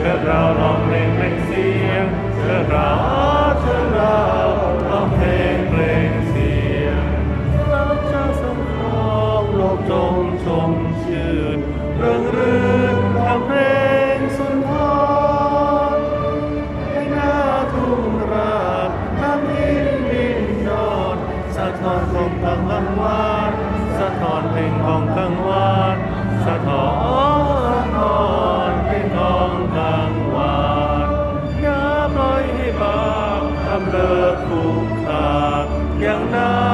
เชิญราเชิญราร้องเพลงเพลงเสียงเราชาสงครามโลกจงชมชื่นเรื่องรื่นทำเพลงสุนทรให้หน้าทุ่งราบน้ำอินบินนอนสะท้อนลมกลางวันสะท้อนเพลงของกลางวาน อย่า